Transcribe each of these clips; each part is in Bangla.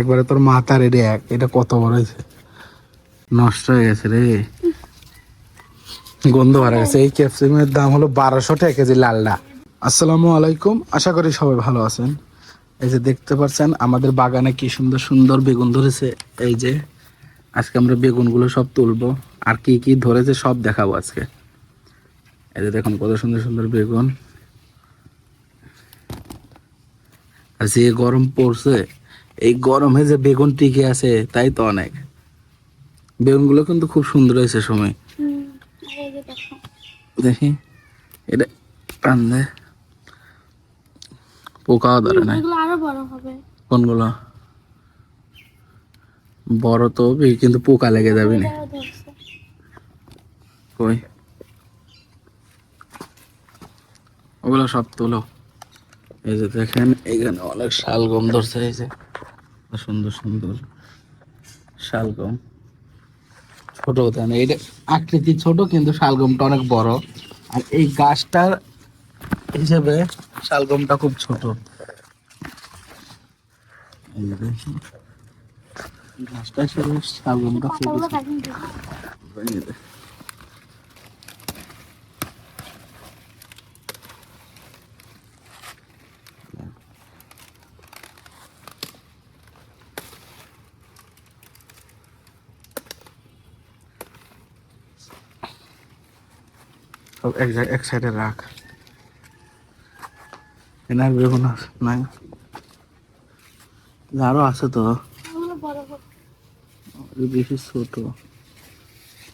একবারে তোর মাথার রে এক এটা কত বড় হয়েছে। নষ্ট হয়ে গেছে রে। গন্ধ হারা গেছে। এই ক্যাপসিকামের দাম হলো বারোশো টাকা কেজি লালডা। আসসালামু আলাইকুম, আশা করি সবাই ভালো আছেন। এই যে দেখতে পাচ্ছেন, আমাদের বাগানে কি সুন্দর সুন্দর বেগুন ধরেছে। এই যে, আজকে আমরা বেগুনগুলো সব তুলবো। আর কি কি ধরেছে সব দেখাবো আজকে। এই যে দেখুন, কত সুন্দর সুন্দর বেগুন। আর যে গরম পড়ছে। এই গরমে যে বেগুন টিকে আছে তাই তো অনেক। বেগুনগুলো কিন্তু খুব সুন্দর হয়েছে সময়। দেখো। এটা টান দে পোকাও ধরে হবে। কোনগুলো? বড় তো কিন্তু পোকা লেগে যাবে না। কই? ওগুলো সব তোলো। এই যে দেখেন এখানে অনেক শালগম ধরছে এই যে। সুন্দর সুন্দর। শালগম। ছোট দেন এইটা আকৃতি ছোট কিন্তু শালগমটা অনেক বড়। আর এই গাছটার হিসেবে শালগমটা খুব ছোট। গাছটা হিসেবে শালগমটা খুব পাতাগুলো ছোট কাটিং দিবো। এই যে, সব এক এক সাইডে রাখ। এনার বেগুন নাই। আরও আছে তো। বেশি ছোট।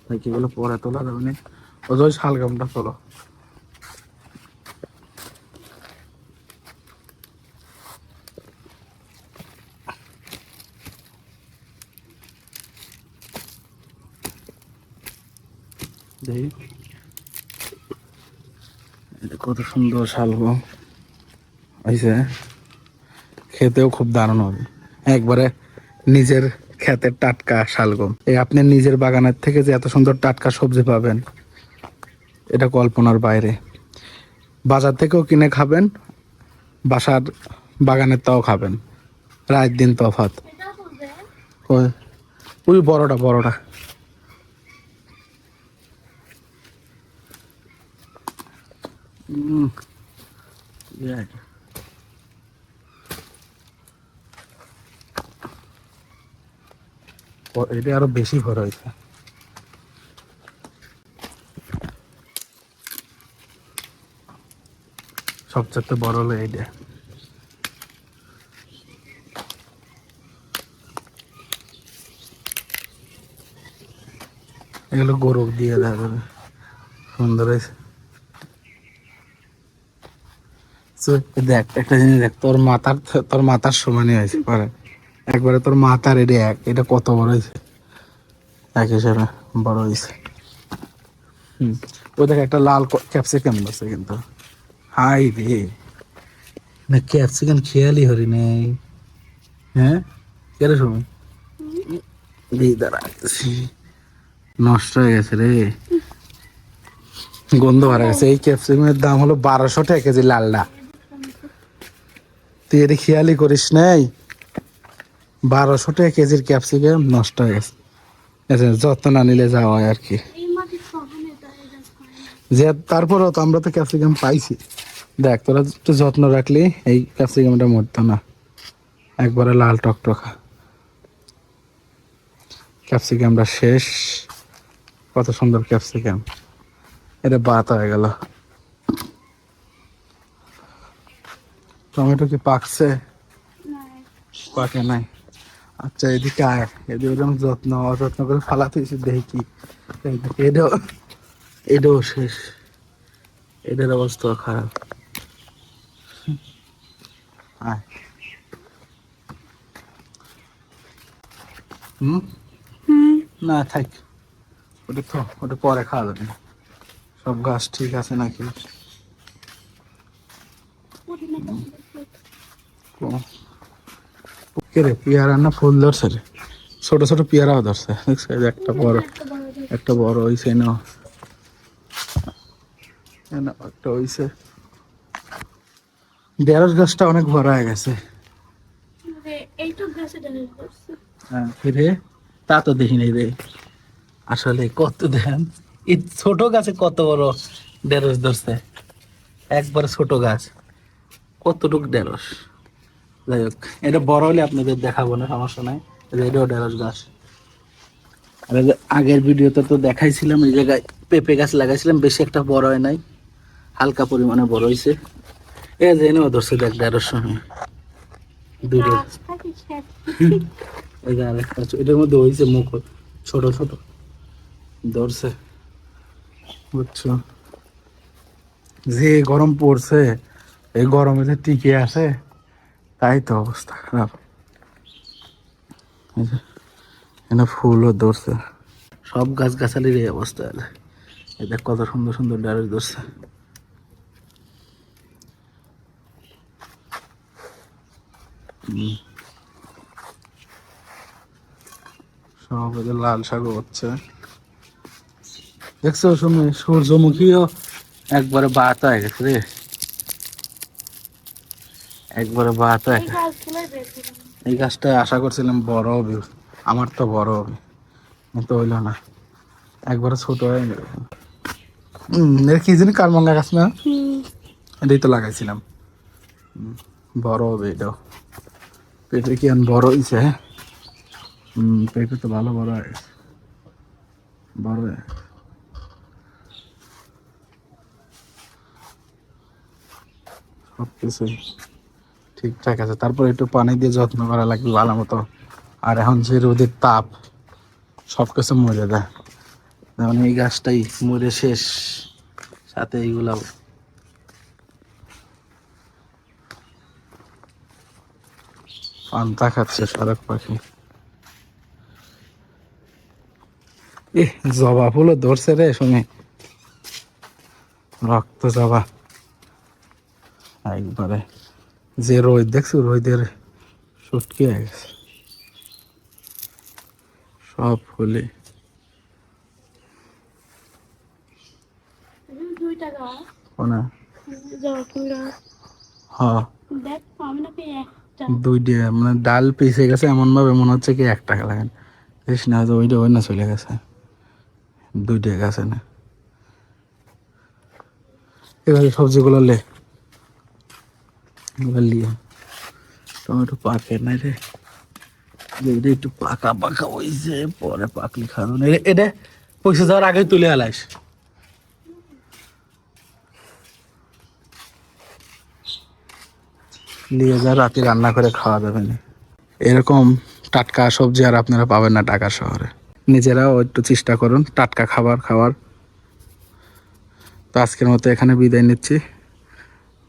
তাই কি বলে, পরে তোলা যাবে না। ওই শালগামটা তোলো। দেখি। কত সুন্দর শালগম হয়েছে খেতেও খুব দারুণ হবে। একবারে নিজের ক্ষেতের টাটকা শালগম এই আপনি নিজের বাগানের থেকে যে এত সুন্দর টাটকা সবজি পাবেন, এটা কল্পনার বাইরে। বাজার থেকেও কিনে খাবেন, বাসার বাগানের তাও খাবেন। রাত দিন তফাত ওই ওই বড়টা বড়টা। Yeah. ও, এটা আরও বেশি ভর হয়েছে। সবচেয়ে বড় হলো এইটা। এগুলো গরু দিয়ে দেওয়া সুন্দর হয়েছে। দেখ, একটা জিনিস দেখ, তোর মাথার তোর মাথার সমানই হয়েছে, পরে। একবারে তোর মাথার এটা এক, এটা কত বড় হয়েছে? এক হিসেবে বড় হয়েছে। হুম, ও দেখ, একটা লাল ক্যাপসিকাম আছে কিন্তু। হাই রে। না ক্যাপসিকাম খেয়ালই হরি নেই। হ্যাঁ? কেন সময় এই দাঁড়া নষ্ট হয়ে গেছে রে। গন্ধ হারা গেছে। এই ক্যাপসিকামের দাম হলো বারোশো টাকা কেজি লালডা। তুই এটা খেয়ালই করিস নাই? বারোশো টাকা কেজির ক্যাপসিকাম নষ্ট হয়ে গেছে। এতে যত্ন না নিলে যাওয়া হয় আর কি। যে তারপরেও তো আমরা তো ক্যাপসিকাম পাইছি। দেখ তোরা একটু যত্ন রাখলি এই ক্যাপসিকামটা মরতো না। একবারে লাল টকটকা। ক্যাপসিকামটা শেষ। কত সুন্দর ক্যাপসিকাম। এটা বাত হয়ে গেল। টমেটো কি পাকছে? পাকে নাই। আচ্ছা এদিকে আয়। এদিকে ওরকম যত্ন অযত্ন করে ফালাতে হয়েছে দেখি। এইদিকে এটাও এটাও শেষ। এটার অবস্থা খারাপ। আয়। হুম? না থাক। ওটা তো ওটা পরে খাওয়া যাবে। না। সব গাছ ঠিক আছে নাকি পুদিনা গাছ। কে রে পেয়ারা না ফুল ধরছে রে? ছোট ছোট পেয়ারাও ধরছে। একটা বড় একটা বড় হইছে না একটা হইছে। ঢেঁড়স গাছটা অনেক বড় হয়ে গেছে। হ্যাঁ ফিরে তা তো দেখি নাই রে। আসলে কত দেন এই ছোট গাছে কত বড় ঢেঁড়স ধরছে। একবার ছোট গাছ কতটুক ঢেঁড়স? যাই হোক এটা বড় হলে আপনাদের দেখাবো না সমস্যা নাই। এটাও ঢেঁড়স গাছ। আর আগের ভিডিওতে তো দেখাইছিলাম এই জায়গায় পেঁপে গাছ লাগাইছিলাম বেশি একটা বড় হয় নাই হালকা পরিমাণে বড় হয়েছে এ যে এনেও ধরছে দেখ ঢেঁড়স সময় এই যে আরেকটা এটার মধ্যে হয়েছে মুখ ছোট ছোট। ধরছে। বুঝছ? যে গরম পড়ছে এই গরমে যে টিকে আছে তাই তো অবস্থা খারাপ। এখানে ফুলও ধরছে। সব গাছ গাছালির এই অবস্থা দেখ কত সুন্দর সুন্দর ডালের ধরছে। সব লাল শাক হচ্ছে। দেখছ সূর্যমুখীও একবারে বাত হয়ে গেছে রে। একবারে বাত হয়ে এই গাছটা আশা করছিলাম বড় হবে। আমার তো বড় হবে। কিন্তু হইল না। একবারে ছোট হয়ে গেল। এর কি জানি কারমাঙ্গা গাছ না? এটাই তো লাগাইছিলাম। বড় হবে এটাও পেঁপে কি এখন বড় হয়েছে হম পেঁপে তো ভালো বড় হয়ে বড় হয়ে সব কিছুই। ঠিকঠাক আছে। তারপর একটু পানি দিয়ে যত্ন করা লাগবে ভালো মতো। আর এখন যে রোদের তাপ সব কিছু মরে দেয় যেমন এই গাছটাই মরে শেষ। সাথে এইগুলাও। পান্তা খাচ্ছে সড়ক পাখি। এ জবা ফুলও ধরছে রে শুনে। রক্ত জবা। একবারে। যে রোদ দেখছ রোদের সুটকি হয়ে গেছে? সব ফুলে। দুইটা গাছ। কোনা? জবা ফুল গাছ হ দেখ আমি নাকি একটা। দুই দিয়ে মানে ডাল পিসে গেছে এমন ভাবে মনে হচ্ছে কি এক টাকা লাগেন দেখিস না যে ওইটা ওই না চলে গেছে। দুইটা গেছে না এবারে সবজিগুলো লে। এবার টমেটো পাকে না রে যে এটা একটু পাকা পাকা হয়েছে পরে পাকলি খাব না। এটা পয়সা যাওয়ার আগে তুলে আলাইস নিয়ে যা, রাতে রান্না করে খাওয়া যাবে না। এরকম টাটকা সবজি আর আপনারা পাবেন না ঢাকা শহরে। নিজেরাও একটু চেষ্টা করুন, টাটকা খাবার খাওয়ার। তো আজকের মতো এখানে বিদায় নিচ্ছি।